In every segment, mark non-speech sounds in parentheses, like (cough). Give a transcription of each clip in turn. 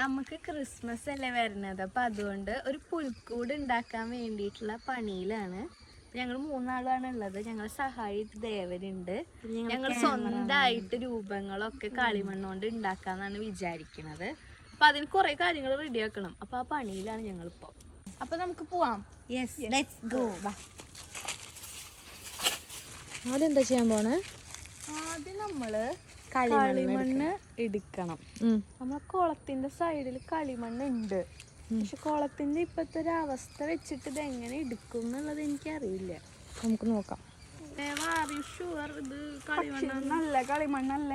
നമുക്ക് ക്രിസ്മസ് അല്ലേ വരുന്നത്? അപ്പോൾ അതുകൊണ്ട് ഒരു പുൽക്കൂട് ഉണ്ടാക്കാൻ വേണ്ടിയിട്ടുള്ള പണിയിലാണ്. ഞങ്ങൾ മൂന്നാളാണ് ഉള്ളത്. ഞങ്ങൾ സഹായി ദേവരുണ്ട്. ഞങ്ങൾ സ്വന്തമായിട്ട് രൂപങ്ങളൊക്കെ കളിമണ്ണ് കൊണ്ട് ഉണ്ടാക്കാന്നാണ് വിചാരിക്കുന്നത് അപ്പൊ അതിന് കുറെ കാര്യങ്ങൾ റെഡി ആക്കണം. അപ്പൊ ആ പണിയിലാണ് ഞങ്ങൾ ഇപ്പോൾ അപ്പൊ നമുക്ക് പോവാം. യെസ് ലെറ്റ്സ് ഗോ ആദ്യം എന്താ ചെയ്യാൻ പോണേ? ആദ്യം നമ്മൾ കളിമണ്ണ് എടുക്കണം. നമ്മളെ കുളത്തിന്റെ സൈഡിൽ കളിമണ്ണ് ഉണ്ട്. പക്ഷെ കുളത്തിന്റെ ഇപ്പത്തെ ഒരു അവസ്ഥ വെച്ചിട്ട് ഇത് എങ്ങനെ എടുക്കും എന്നുള്ളത് എനിക്കറിയില്ല. നമുക്ക് നോക്കാം. നല്ല കളിമണ്ണല്ല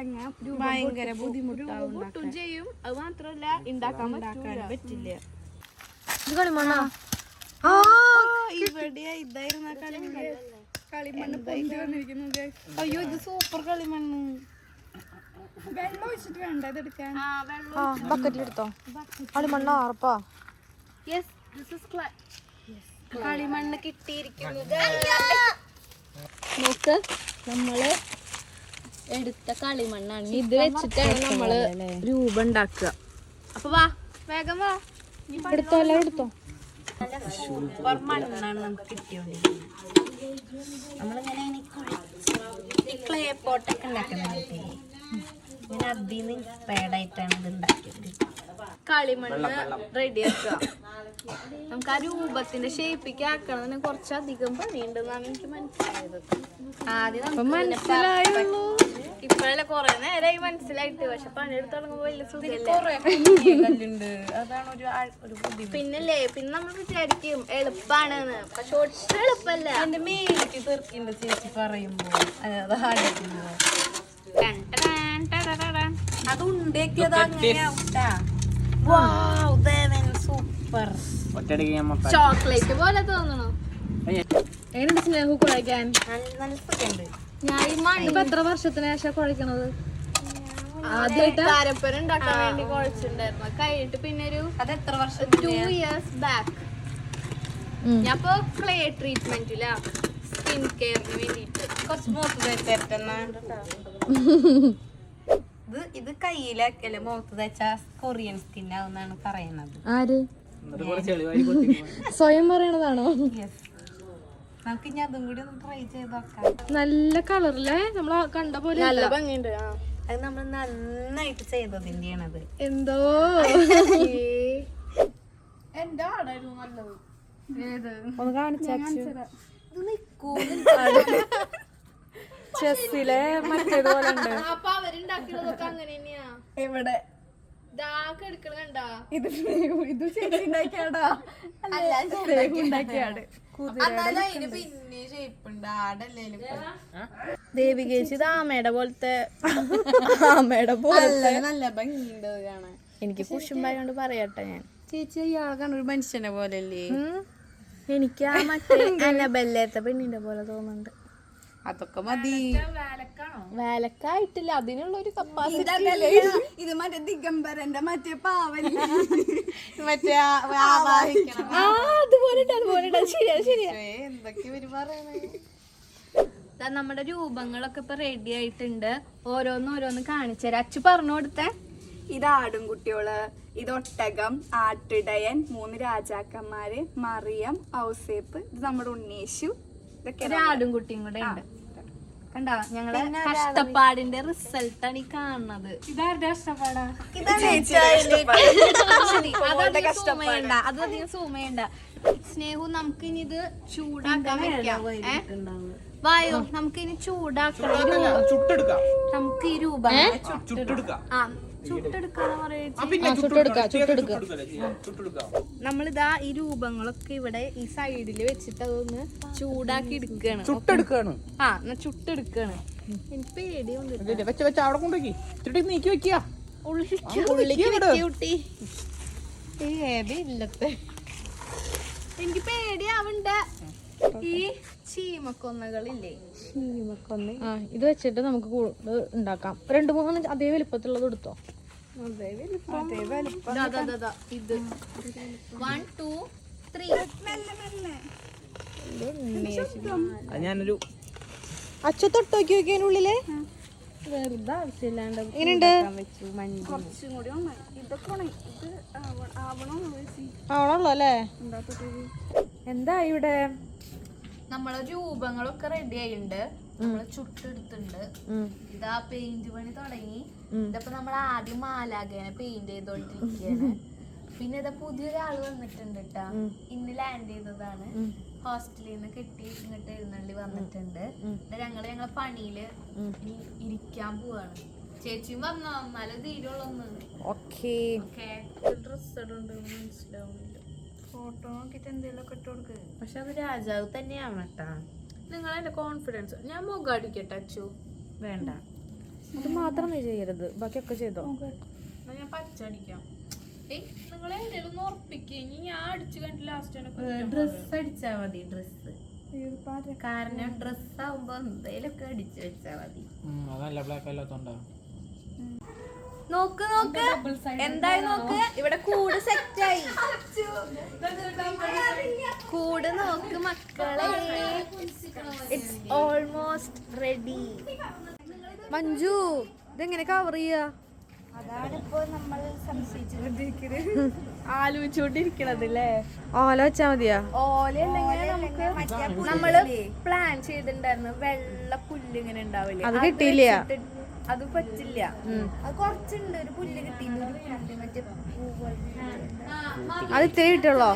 ഭയങ്കര ബുദ്ധിമുട്ടാവും ചെയ്യും. അത് മാത്രല്ല ഉണ്ടാക്കാൻ പറ്റൂല. പറ്റില്ല. ഇത് കളിമണ്ണാ? ഇവിടെ ഇതായിരുന്ന കളിമണ്ണ്. കളിമണ്ണ് അയ്യോ ഇത് സൂപ്പർ കളിമണ്ണ്. വെള്ളം ഒഴിച്ചിട്ട് വേണ്ട ഇത് എടുക്കാൻ? ആ വെള്ളം ആ ബക്കറ്റിലെടുത്തോ കളിമണ്ണാ ഉറപ്പാ. യെസ് ദിസ് ഇസ് കളിമണ്ണ് കിട്ടിയിരിക്കുന്നത്. നോക്ക് നമ്മൾ എടുത്ത കളിമണ്ണാണ്. ഇത് വെച്ചിട്ടാണ് നമ്മൾ രൂപം ഉണ്ടാക്കുക അപ്പൊ വാ വേഗം വാ. എടുത്തോ എല്ലാം എടുത്തോ? മണ്ണാണ് നമുക്ക് കിട്ടിയോണ്ടിരിക്കുന്നത്. നമ്മളിങ്ങനെ ഈ ക്ലേ പോട്ടൊക്കെ ഉണ്ടാക്കുന്നില്ലേ ഇങ്ങനെ അതിൽ നിന്ന് ഇൻസ്പയർഡ് ഇത് ഉണ്ടാക്കിയത്. കളിമണ്ണ് റെഡിയാക്കുക നമുക്ക് ആ രൂപത്തിന്റെ ഷേപ്പിക്ക് ആക്കണതിന് കുറച്ചധികം പണിയുണ്ടെന്നാണ് എനിക്ക് മനസ്സിലായത്. ആദ്യം മനസ്സിലായുള്ളൂ. ഇപ്പഴല്ലേ കൊറേ നേരമായി മനസ്സിലായിട്ട്. പക്ഷെ പണിയെടുത്ത് തുടങ്ങുമ്പോ വലിയ സുഖമില്ല. പിന്നല്ലേ പിന്നെ നമ്മൾ വിചാരിക്കും എളുപ്പാണെന്ന് പക്ഷെ ഒട്ടും എളുപ്പല്ല എന്റെ മേലിട്ട് തെറിക്കുന്നുണ്ട് ചേച്ചി പറയുമ്പോ അത് ഉണ്ടാക്കിയത് സൂപ്പർ. ചോക്ലേറ്റ് പോലെ തോന്നണോ. എങ്ങനെയുണ്ട് സ്നേഹു കുഴക്കാൻ ഞാൻ ഈ എത്ര വർഷത്തിന് ശേഷം കുഴക്കണത് ഉണ്ടാക്കാൻ വേണ്ടി കുഴച്ചിട്ടുണ്ടായിരുന്നു. അത് കഴിഞ്ഞിട്ട് പിന്നെ ഒരു അത് എത്ര വർഷം ടു ഇയേഴ്സ് ബാക്ക് ഞാൻ ഇപ്പൊ ക്ലേ ട്രീറ്റ്മെന്റിലാ സ്കിൻ കെയറിന് വേണ്ടിട്ട് കുറച്ച് മുഖത്ത് തേച്ചിട്ടെന്നാ ഇത് ഇത് കയ്യിലാക്കൽ മുഖത്ത് തേച്ചാ കൊറിയൻ സ്കിൻ ആവുന്നാണ് പറയുന്നത്. ആര്? സ്വയം പറയണതാണോ? യെസ് നമുക്ക് ഇനി അതും കൂടി ഒന്ന് ട്രൈ ചെയ്ത് നോക്കാം. നല്ല കളറില്ലേ? നമ്മൾ കണ്ട പോലെ നല്ല ഭംഗിയുണ്ട് ആ. അത് നമ്മൾ നന്നായിട്ട് ചെയ്തതിന്റെയാണത്. എന്തോ? എന്താ ഒന്ന് കാണിച്ചു ചെസ്സിലെ മറ്റേതുപോലെ ഉണ്ട് (laughs) അപ്പൊ അവരുണ്ടാക്കിയതൊക്കെ അങ്ങനെ തന്നെയാ. കണ്ടാ? ഇത് ഇത് ചേച്ചി ഉണ്ടാക്കിയാടാ ഉണ്ടാക്കിയാട് എന്നാലും അതിന് പിന്നെ ഷേപ്പ് ഉണ്ട്. ആടല്ലേലും ദേവികേച്ചി ഇത് ആമയുടെ പോലത്തെ. (laughs) ആമയുടെ പോലെ നല്ല ഭംഗിയുണ്ട് കാണാൻ. എനിക്ക് കുഷുമ്പായോണ്ട് പറയട്ടെ ഞാൻ. ചേച്ചി ഇയാളെ ഒരു മനുഷ്യനെ പോലെ അല്ലേ എനിക്ക് ആ മറ്റേ അന്നബെല്ലേത്ത പെണ്ണിന്റെ പോലെ തോന്നുന്നുണ്ട്. അതൊക്കെ മതി. വേലക്കായിട്ടില്ല അതിനുള്ള ഒരു കപ്പാസിറ്റി ഇത് മറ്റേ ദിഗംബരന്റെ മറ്റേ പാവല്ലേ (laughs) മറ്റേ അതുപോലെ അതുപോലെ ശരിയാ ശരിയാ. എന്തൊക്കെ നമ്മുടെ രൂപങ്ങളൊക്കെ ഇപ്പൊ റെഡി ആയിട്ടുണ്ട്. ഓരോന്ന് ഓരോന്ന് കാണിച്ചു തരാം. അച്ചു പറഞ്ഞു കൊടുത്തേ. ഇത് ആടുംകുട്ടിയോൾ ഇത് ഒട്ടകം ആട്ടിടയൻ മൂന്ന് രാജാക്കന്മാര് മറിയം ഔസേപ്പ്. ഇത് നമ്മുടെ ഉണ്ണീശു. ഇതൊക്കെ ഒരു ആടും കുട്ടിയും കൂടെ ഉണ്ട്. കണ്ടോ? ഞങ്ങളെ കഷ്ടപ്പാടിന്റെ റിസൾട്ട് ആണ് ഈ കാണുന്നത്. ഇതാരുടെ കഷ്ടപ്പാടാ? (laughs) അതധികം സൂമയുണ്ട അതധികം zoom ചെയ്യണ്ട സ്നേഹു നമുക്ക് ഇനി ഇത് ചൂടാക്കാൻ വെക്കാം? വായോ നമുക്ക് ഇനി ചൂടാക്കണം ചുട്ടെടുക്കാം. നമുക്ക് ഈ രൂപ ചുട്ടെടുക്കാം. ആ നമ്മളിതാ ഈ രൂപങ്ങളൊക്കെ ഇവിടെ ഈ സൈഡിൽ വെച്ചിട്ട് അതൊന്ന് ചൂടാക്കി എടുക്കാണ് ചുട്ടെടുക്കാണ്. ആ എന്നാ ചുട്ടെടുക്കാണ്. എനിക്ക് പേടിയുണ്ട് വെച്ച വെച്ച അവിടെ കൊണ്ടുപോയി. ഇത്തിരി നീക്കി വെക്കുക. എനിക്ക് പേടിയാവണ്ട. ഈ ചീമക്കൊന്നകളില്ലേ? ആ ഇത് വെച്ചിട്ട് നമുക്ക് ഉണ്ടാക്കാം. രണ്ട് മൂന്ന് അതേ വലിപ്പത്തിലുള്ളത് എടുത്തോ? ഇത്. വൺ ടു ത്രീ അത് ഞാനൊരു അച്ഛ തൊട്ട് നോക്കി നോക്കി അതിനുള്ളിൽ വെറുതെ ആവശ്യമില്ലാണ്ട് എങ്ങനെയുണ്ട്? വെച്ചു കുറച്ചും കൂടി നന്നായി ഇതൊക്കെ ഉണങ്ങി ഇത് ആവ- ആവണോ ചേച്ചി ആവണല്ലോ അല്ലേ? എന്താ എന്താ ഇവിടെ? നമ്മളെ രൂപങ്ങളൊക്കെ റെഡി ആയിട്ടുണ്ട്. നമ്മൾ ചുട്ടെടുത്തിട്ടുണ്ട്. ഇതാ പെയിന്റ് പണി തുടങ്ങി. ഇതപ്പോ നമ്മൾ ആദ്യം മാലാകേനെ പെയിന്റ് ചെയ്തോണ്ടിരിക്കുകയാണ് പിന്നെ ഇതാ പുതിയൊരാൾ വന്നിട്ടുണ്ട് കേട്ടാ ഇന്ന് ലാൻഡ് ചെയ്തതാണ്. ഹോസ്റ്റലിൽ നിന്ന് കെട്ടി ഇങ്ങോട്ട് എഴുന്നള്ളി വന്നിട്ടുണ്ട്. ഞങ്ങൾ ഞങ്ങളെ പണിയിൽ ഇരിക്കാൻ പോവാണ്. ചേച്ചിയും വന്നോ? എന്നാലും തീരുള്ളൊന്ന്. ഓക്കേ. ഓക്കെ. ഡ്രസ് ഇടുണ്ട് മനസ്സിലാവുന്നില്ല. ഫോട്ടോ നോക്കിട്ട് എന്തെങ്കിലും ഒക്കെ ഇട്ട് കൊടുക്കുക പക്ഷെ അത് രാജാവ് തന്നെയാണ് കേട്ടാ നിങ്ങൾ എന്റെ കോൺഫിഡൻസ് ഞാൻ മുഖം അടിക്കട്ടെ അച്ചു. വേണ്ട. ഇത് മാത്രം നീ ചെയ്യരുത്. ബാക്കിയൊക്കെ ചെയ്തോ? ഞാൻ പച്ച അടിക്കാം. ഏയ് നിങ്ങൾ എന്തെങ്കിലും ഒന്ന് ഉറപ്പിക്കുക ഇനി ഞാൻ അടിച്ചു കണ്ടിട്ട് ലാസ്റ്റ് ഡ്രസ് അടിച്ചാ മതി ഡ്രസ് കാരണം ഡ്രസ് ആവുമ്പോ എന്തേലൊക്കെ അടിച്ചു വെച്ചാ മതി. അതല്ല ബ്ലാക്ക് അല്ലാത്തോണ്ടാ നോക്ക് നോക്ക്. എന്തായി നോക്ക്? ഇവിടെ കൂട് സെറ്റായി കൂട് നോക്ക് മക്കളെ. ഇറ്റ്സ് ഓൾമോസ്റ്റ് റെഡി മഞ്ജു ഇതെങ്ങനെ കവർ ചെയ്യാ? ആലോചിച്ചോണ്ടിരിക്കണത് അല്ലേ ഓല വെച്ചാ മതിയാ. ഓല നമുക്ക് നമ്മൾ പ്ലാൻ ചെയ്തിട്ടുണ്ടായിരുന്നു. വെള്ള പുല്ല് ഇങ്ങനെ ഉണ്ടാവില്ല? അത് കിട്ടിയില്ല. അത് പറ്റില്ല. അത് കുറച്ചുണ്ട്. ഒരു പുല്ല് കിട്ടി മറ്റേ അത് ഇത്തിരി കിട്ടുള്ളോ?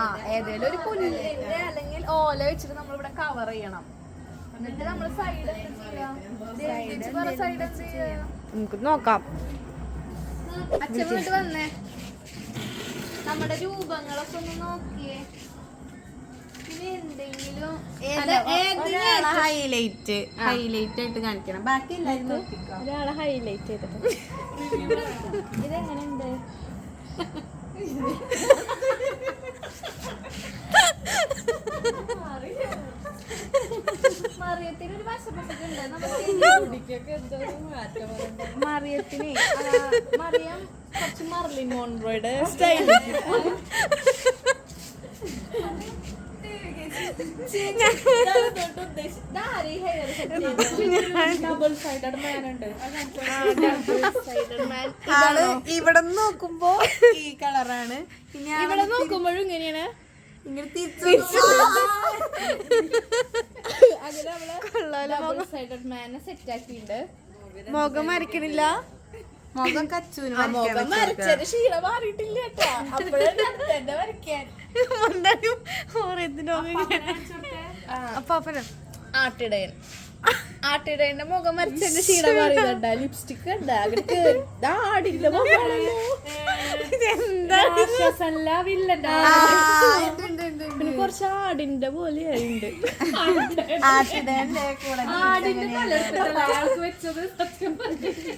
ആ ഏതേലും ഒരു പുല്ലിന്റെ അല്ലെങ്കിൽ ഓല വെച്ചിട്ട് നമ്മൾ ഇവിടെ കവർ ചെയ്യണം. എന്നിട്ട് നമ്മൾ സൈഡ് സൈഡ് നമുക്ക് നോക്കാം. അച്ഛൻ വീട്ട് വന്നേ. നമ്മുടെ രൂപങ്ങളൊക്കെ ഒന്ന് നോക്കിയേ. ഹൈലൈറ്റ് ഹൈലൈറ്റ് ആയിട്ട്? കാണിക്കണം. ബാക്കി ഒരാളെ ഹൈലൈറ്റ് ചെയ്തിട്ട്. ഇതെങ്ങനെയുണ്ട്? മറിയത്തിന് മറിയം കുറച്ച് മർലിൻ മോൺറോയുടെ സ്റ്റൈൽ ആൾ ഇവിടെ നോക്കുമ്പോ ഈ കളറാണ്. പിന്നെ ഇവിടെ നോക്കുമ്പോഴും ഇങ്ങനെയാണ്. ഇങ്ങനെ തിരിച്ചു അങ്ങനെ സെറ്റ് ആക്കിയിട്ടുണ്ട്. മുഖം മരക്കണില്ല മുഖം കച്ചൂന് മുഖം വരച്ചത് ക്ഷീണം മാറിയിട്ടില്ല കേട്ടാ. അപ്പോഴാണ് അടുത്തന്നെ വരയ്ക്കാൻ. അപ്പൊ അപ്പന ആട്ടിടയൻ. ആട്ടിടയന്റെ മുഖം വരച്ചതിന്റെ ക്ഷീണം മാറിയതണ്ട ലിപ്സ്റ്റിക് കണ്ട? പിന്നെ കുറച്ച് ആടിന്റെ പോലെ ഉണ്ട് ആടിന്റെ വെച്ചത് സത്യം ആദ്യങ്ങൾ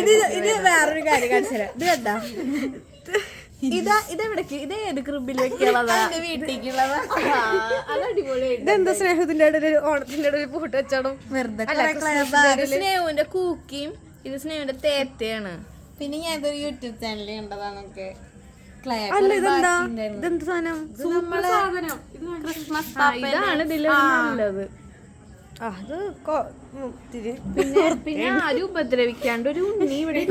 ഇത് ഇത് വേറൊരു കാര്യം കാണിച്ചത് ഇത് കണ്ടാ? ഇതാ ഇതെവിടേക്ക് ഇത് ഏത് ക്രിബിൽ വെക്കാനുള്ളതാ വീട്ടിലേക്കുള്ളതാ. അത് അടിപൊളിയായിട്ട് ഇതെന്താ സ്നേഹത്തിന്റെ ഇടയിൽ ഓണത്തിന്റെ ഇടയിൽ പൂട്ട് വെച്ചാണോ. വെറുതെ സ്നേഹുവിന്റെ കൂക്കിയും ഇത് സ്നേഹുവിന്റെ തേത്തയാണ് പിന്നെ ഞാൻ ഇതൊരു യൂട്യൂബ് ചാനലിൽ നമുക്ക് അല്ല ഇതെന്താ? ഇതെന്ത് സാധനം? ക്രിസ്മസ് ഇതാണ് ഇതിലുള്ളത് അത് പിന്നെ പിന്നെ ആരും ഉപദ്രവിക്കാണ്ട് ഒരു ഉണ്ണി ഇവിടെ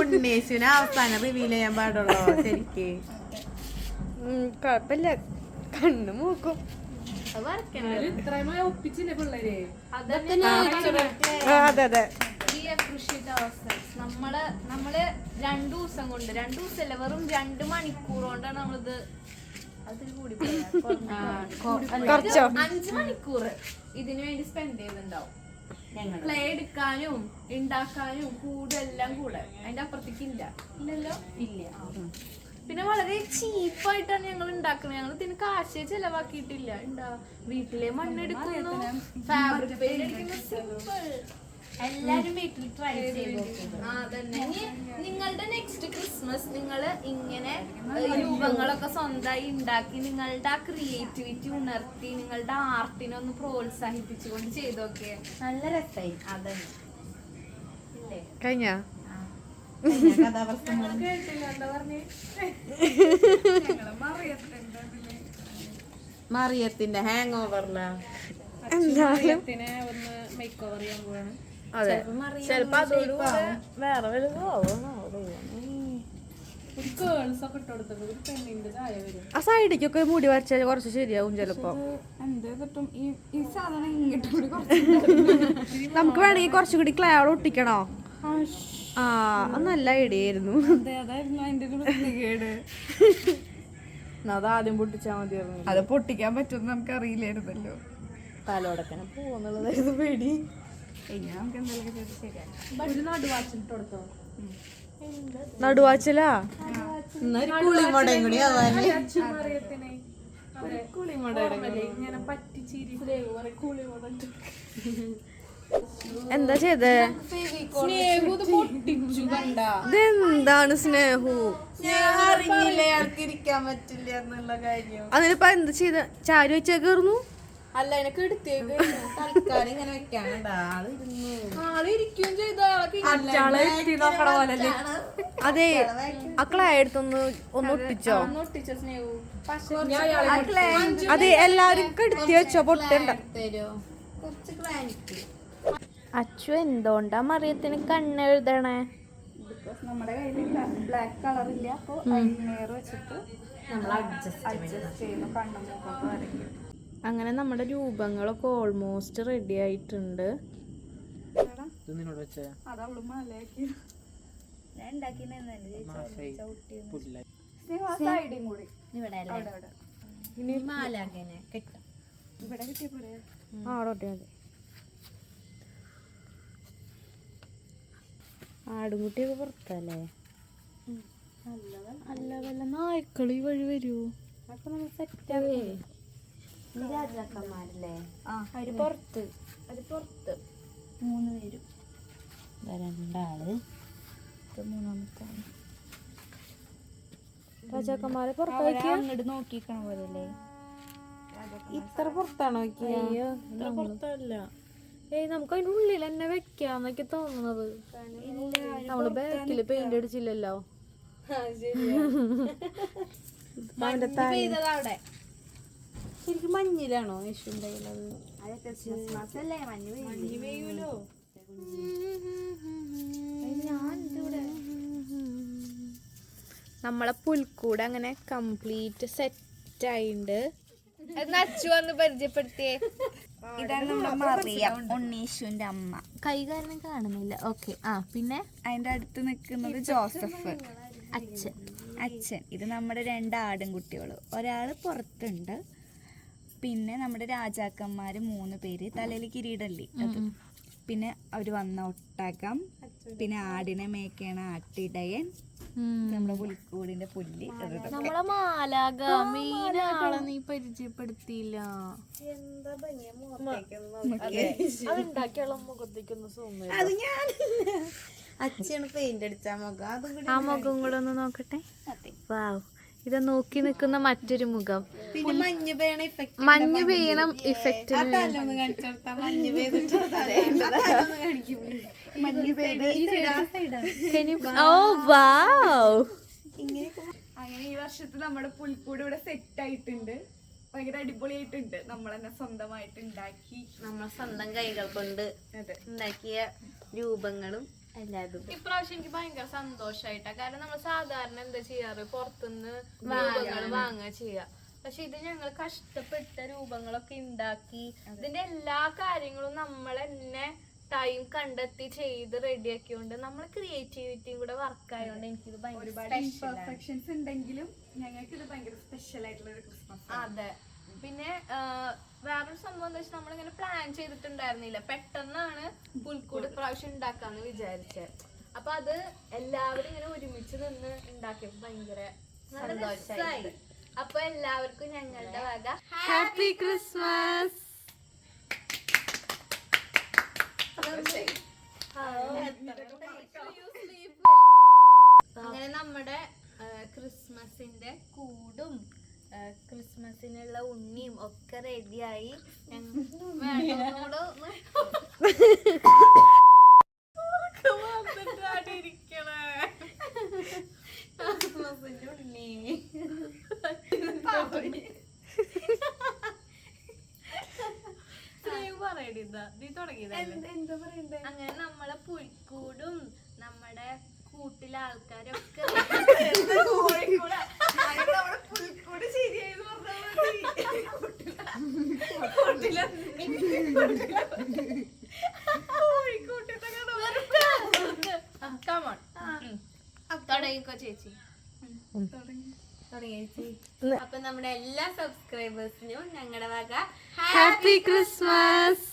ഉണ്ണീസിനെ അവസാനം റിവീൽ ചെയ്യാൻ പാടുള്ളോ? ശരിക്ക്. കുഴപ്പമില്ല കണ്ണു മൂക്കും. അതെ അതെ നമ്മൾ നമ്മൾ രണ്ടു ദിവസം കൊണ്ട് രണ്ടു ദിവസമല്ല വെറും രണ്ട് മണിക്കൂർ കൊണ്ടാണ് നമ്മളിത് കുറച്ചോ? (laughs) അഞ്ച് മണിക്കൂർ ഇതിനു വേണ്ടി സ്പെൻഡ് ചെയ്തിണ്ടാവും പ്ലേ എടുക്കാനും ഉണ്ടാക്കാനും കൂടെല്ലാം കൂടെ. അതിന്റെ അപ്പുറത്തേക്ക് ഇല്ല. ഇല്ലല്ലോ? ഇല്ല. പിന്നെ വളരെ ചീപ്പായിട്ടാണ് ഞങ്ങൾ ഉണ്ടാക്കുന്നത് ഞങ്ങൾ ഇതിന് കാശേ ചെലവാക്കിയിട്ടില്ല. ഉണ്ടാ വീട്ടിലെ മണ്ണെടുക്കുന്നു. ഫാബ്രിക് പെയിന്റ് അടിക്കുന്നു സിമ്പിൾ എല്ലാരും വീട്ടിൽ ട്രൈ ചെയ്ത് നിങ്ങളുടെ നെക്സ്റ്റ് ക്രിസ്മസ് നിങ്ങൾ ഇങ്ങനെ രൂപങ്ങളൊക്കെ സ്വന്തമായി ഉണ്ടാക്കി നിങ്ങളുടെ ആ ക്രിയേറ്റിവിറ്റി ഉണർത്തി നിങ്ങളുടെ ആർട്ടിനെ ഒന്ന് പ്രോത്സാഹിപ്പിച്ചുകൊണ്ട് ചെയ്തോക്കെ നല്ല രസമായി അതന്നെ. കഴിഞ്ഞ? മറിയത്തിന്റെ ഹാങ് ഓവറിലാ എന്താ ഒന്ന് മേക്ക് ഓവർ ചെയ്യാൻ പോവാണ്. അതെ. ചെലപ്പോ അതോടുകൂടെ വേറെ വലുതോ ആ സൈഡിക്കൊക്കെ മുടി വരച്ചാൽ കുറച്ച് ശരിയാവും ചിലപ്പോ. എന്തെന്നിട്ടും ഈ ഈ സാധനം ഇങ്ങോട്ട് കൂടി കുറച്ച് (laughs) നമുക്ക് വേണമെങ്കിൽ കുറച്ചും കൂടി ക്ലൗഡ് ഒട്ടിക്കണോ? ആ അത് നല്ല ഐഡിയ ആയിരുന്നു. അതെ (laughs) ആദ്യം പൊട്ടിച്ചാ മതിയായിരുന്നു. അത് പൊട്ടിക്കാൻ പറ്റുമെന്ന് നമുക്ക് അറിയില്ലായിരുന്നല്ലോ തലോടക്കനെ പോകുന്നുള്ളതായിരുന്നു പേടി. നമുക്ക് എന്തെങ്കിലും ചെയ്ത് ശരിയാക്കാം. നടുവാച്ചലാ? എന്താ ചെയ്തേ? സ്നേഹം ഇത് പൊട്ടിച്ചു കണ്ട. ഇതെന്താണ് സ്നേഹു? അതിനിപ്പോ എന്താ ചെയ്ത? ചാരി വെച്ചേക്കായിരുന്നു അല്ല എനിക്ക് എടുത്തേക്ക് തൽക്കാലം ഇങ്ങനെ വെക്കാനുണ്ട് ആളിരിക്കുകയും ചെയ്ത. ആളൊക്കെ അതെ എടുത്തൊന്ന് ഒന്ന് ഒട്ടിച്ചോ? അതെ എല്ലാരും കെടുത്തി വെച്ചോ പൊട്ടണ്ട. അച്ചു എന്തുകൊണ്ടാ മറിയത്തിന് കണ്ണെഴുതണേ നമ്മുടെ കയ്യിലില്ല. ബ്ലാക്ക് കളർ ഇല്ല. അപ്പോൾ വെച്ചിട്ട് നമ്മൾ അഡ്ജസ്റ്റ് അഡ്ജസ്റ്റ് ചെയ്യുന്നു. കണ്ണും മുഖമൊക്കെ വരയ്ക്കും. അങ്ങനെ നമ്മുടെ രൂപങ്ങളൊക്കെ ഓൾമോസ്റ്റ് റെഡി ആയിട്ടുണ്ട്. ആടുംകുട്ടിയൊക്കെ പുറത്തല്ലേ? അല്ല വല്ല നായ്ക്കളി വഴി വരൂ അപ്പൊ നമ്മൾ സെറ്റ് ഇനി രാജാക്കന്മാരല്ലേ? അവർ പുറത്ത്. അവർ പുറത്ത്. മൂന്ന് പേരും. രണ്ടാൾ. മൂന്നാമത്തെ രാജാക്കന്മാരെ പുറത്താക്കിയ? അങ്ങോട്ട് നോക്കിക്കണ പോലെ ഇത്ര പുറത്താണോ അയ്യോ ഇത്ര പുറത്തല്ല. ഏയ് നമുക്ക് അതിന്റെ ഉള്ളിൽ തന്നെ വെക്കാന്നൊക്കെ തോന്നുന്നത്. നമ്മൾ ബാക്കിൽ പെയിന്റ് അടിച്ചില്ലല്ലോ. അതിന്റെ (laughs) അവിടെ. ശരിക്കും മഞ്ഞിലാണോ യേശുവിന്റെ ഉണ്ടായിരുന്നത്? മഞ്ഞ് പെയ്യൂലോ? നമ്മളെ പുൽക്കൂട് അങ്ങനെ കംപ്ലീറ്റ് സെറ്റ് ആയിണ്ട്. നച്ചു വന്ന് പരിചയപ്പെടുത്തിയേ. ഇതാണ് നമ്മുടെ മറിയം ഉണ്ണീഷുവിന്റെ അമ്മ. കൈകാരണം കാണുന്നില്ല. ഓക്കെ ആ പിന്നെ? അതിന്റെ അടുത്ത് നിൽക്കുന്നത് ജോസഫ്. അച്ഛൻ. അച്ഛൻ. ഇത് നമ്മുടെ രണ്ട് കുട്ടികളും ഒരാൾ പുറത്തുണ്ട്. പിന്നെ നമ്മുടെ രാജാക്കന്മാര് മൂന്ന് പേര് തലയിൽ കിരീടല്ലേ അത്. പിന്നെ അവർ വന്ന ഒട്ടകം പിന്നെ ആടിനെ മേക്കണ ആട്ടിടയൻ നമ്മുടെ പുലിക്കൂടിന്റെ പുല്ല് അതൊക്കെ. നമ്മളെ മാലാക മെയിനാളെ നീ പരിചയപ്പെടുത്തിയില്ല. അത്. ഞാൻ അച്ഛന് പെയിന്റ് അടിച്ച മുഖം. ആ മുഖം കൂടെ ഒന്ന് നോക്കട്ടെ? വാവ് ഇത് നോക്കി നിൽക്കുന്ന മറ്റൊരു മുഖം. പിന്നെ മഞ്ഞ് പെയ്യണ ഇഫക്റ്റ് ഓ വാവ് അങ്ങനെ ഈ വർഷത്തെ നമ്മുടെ പുൽക്കൂട് ഇവിടെ സെറ്റ് ആയിട്ടുണ്ട്. ഭയങ്കര അടിപൊളിയായിട്ടുണ്ട്. നമ്മൾ തന്നെ സ്വന്തമായിട്ട് ഉണ്ടാക്കി. നമ്മൾ സ്വന്തം കൈകൾ കൊണ്ട് ഉണ്ടാക്കിയ രൂപങ്ങളും ഇപ്രാവശ്യം എനിക്ക് ഭയങ്കര സന്തോഷായിട്ടാ. കാരണം നമ്മൾ സാധാരണ എന്താ ചെയ്യാറ്? പുറത്തുനിന്ന് രൂപങ്ങൾ വാങ്ങുക ചെയ്യാ. പക്ഷെ ഇത് ഞങ്ങൾ കഷ്ടപ്പെട്ട രൂപങ്ങളൊക്കെ ഉണ്ടാക്കി ഇതിന്റെ എല്ലാ കാര്യങ്ങളും നമ്മൾ തന്നെ ടൈം കണ്ടെത്തി ചെയ്ത് റെഡിയാക്കിയോണ്ട് നമ്മളെ ക്രിയേറ്റിവിറ്റിയും കൂടെ വർക്ക് ആയതുകൊണ്ട് എനിക്കിത് ഭയങ്കര ഉണ്ടെങ്കിലും ഞങ്ങൾക്ക് ഇത് ഭയങ്കര സ്പെഷ്യൽ ആയിട്ടുള്ള ഒരു ക്രിസ്മസ് അതെ. പിന്നെ വേറൊരു സംഭവം എന്താ വെച്ചാൽ നമ്മളിങ്ങനെ പ്ലാൻ ചെയ്തിട്ടുണ്ടായിരുന്നില്ല. പെട്ടെന്നാണ് പുൽക്കൂട് പ്രാവശ്യം ഉണ്ടാക്കാന്ന് വിചാരിച്ചത് അപ്പൊ അത് എല്ലാവരും ഇങ്ങനെ ഒരുമിച്ച് നിന്ന് ഉണ്ടാക്കിയപ്പോ ഭയങ്കര സന്തോഷമായി അപ്പൊ എല്ലാവർക്കും ഞങ്ങളുടെ വക ഹാപ്പി ക്രിസ്മസ് അങ്ങനെ ഒക്കെ റെഡിയായി അങ്ങനെ നമ്മളെ പുൽക്കൂടും നമ്മുടെ കൂട്ടിലെ ആൾക്കാരൊക്കെ ചേച്ചി. അപ്പൊ നമ്മുടെ എല്ലാ സബ്സ്ക്രൈബേഴ്സിനും ഞങ്ങളുടെ വക ഹാപ്പി ക്രിസ്മസ്